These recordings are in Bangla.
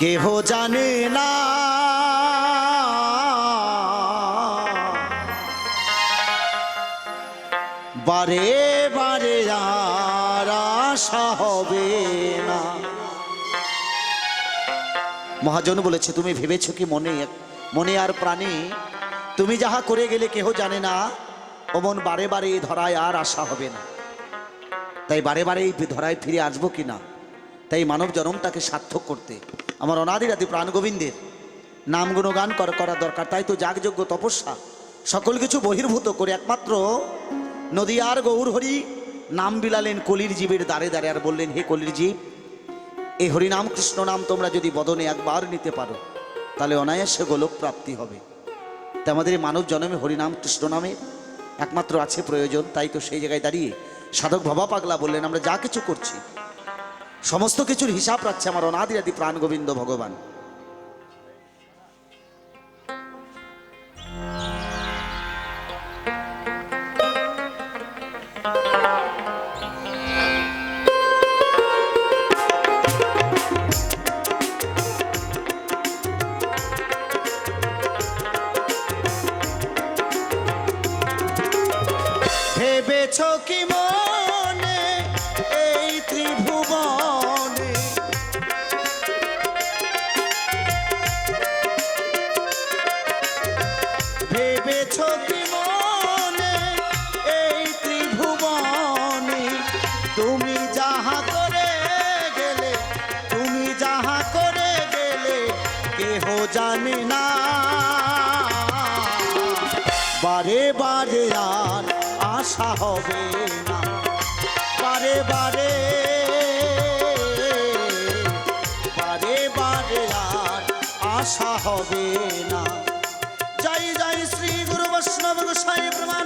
কেহ জানে না। বারে বারে আর আশা হবে না। মহাজন বলেছে, তুমি ভেবেছো কি মনে মনে আর প্রাণে? তুমি যাহা করে গেলে কেহ জানে না। অমন বারে বারে এই ধরায় আর আশা হবে না। তাই বারে বারে এই ধরায় ফিরে আসব কি না? তাই মানব জনমটাকে সার্থক করতে আমার অনাদিরাদি প্রাণ গোবিন্দের। নাম গুণগান করা করা দরকার, তাই তো যাগযজ্ঞ তপস্যা। সকল কিছু বহির্ভূত করে একমাত্র নদীয়ার গৌর হরি নাম বিলালেন কলির জীবের দ্বারে দ্বারে আর বললেন, হে কলির জীব এই হরিনাম কৃষ্ণ নাম তোমরা যদি বদনে একবার নিতে পারো, তাহলে অনায়াসে গোলক প্রাপ্তি হবে। তা আমাদের এই মানব জন্মে হরিনাম কৃষ্ণ নামে একমাত্র আছে প্রয়োজন, তাই তো সেই জায়গায় দাঁড়িয়ে সাধক ভবা পাগলা বললেন, আমরা যা কিছু করছি সমস্ত কিছুর হিসাব রাখছে আমার অনাদি আদি প্রাণ গোবিন্দ ভগবান। কেহ জানে না। বারে বারে আর আশা হবে না। বারে বারে বারে বারে আর আশা হবে না। জয় জয় শ্রী গুরু বৈষ্ণব গোসাই প্রমানন্দে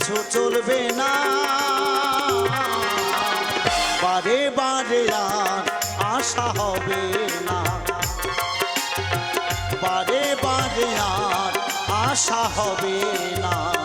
কিছু চলবে না। বারে বারে আর আশা হবে না। বারে বারে আর আশা হবে না।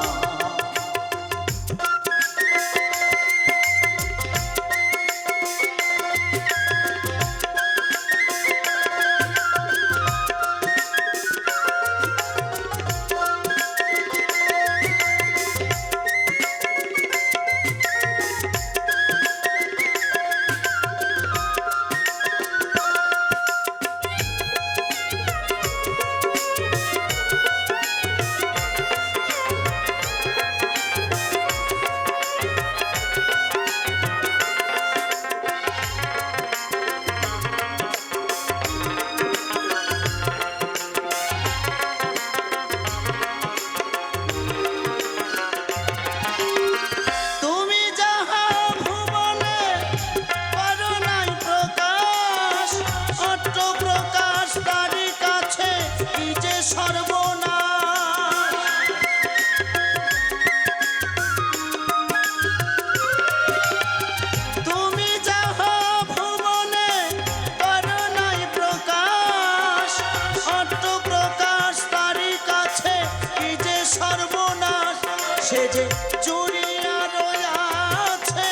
সেজে জুড়িয়া রয়াছে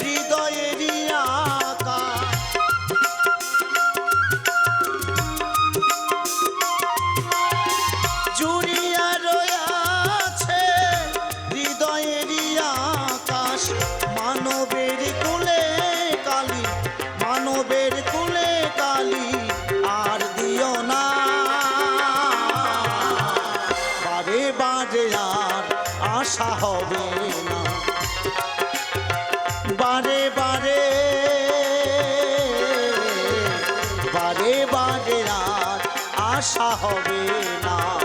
হৃদয়ের জুড়িয়া রয়াছে হৃদয়ের আকাশ মানবের আশা হবে না।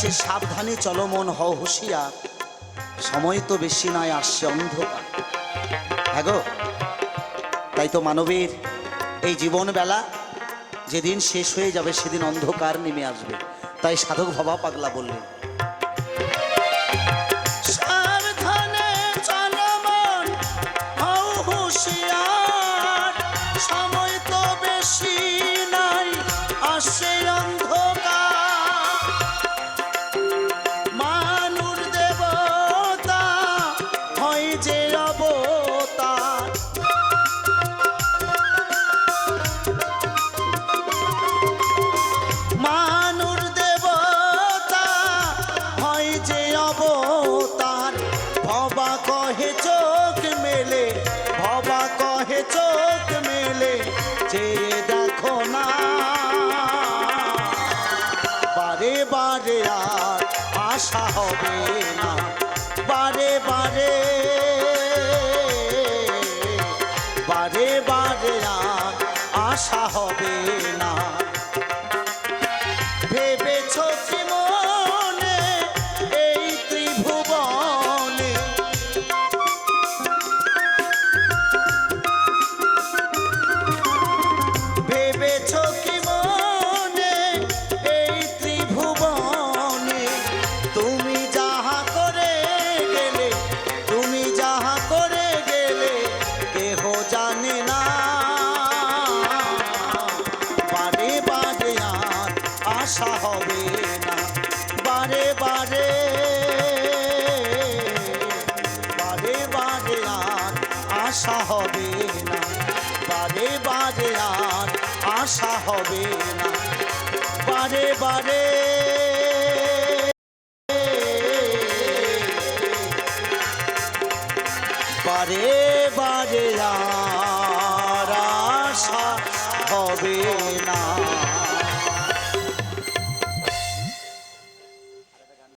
সে সাবধানে চলমন হও হুশিয়া সময় তো বেশি নয়, আসছে অন্ধকার। হ্যাঁ গো, তাই তো মানবীর, এই জীবনবেলা যেদিন শেষ হয়ে যাবে, সেদিন অন্ধকার নেমে আসবে। তাই সাধক ভবা পাগলা বললেন। হবে না। আশা হবে না। বারে বারে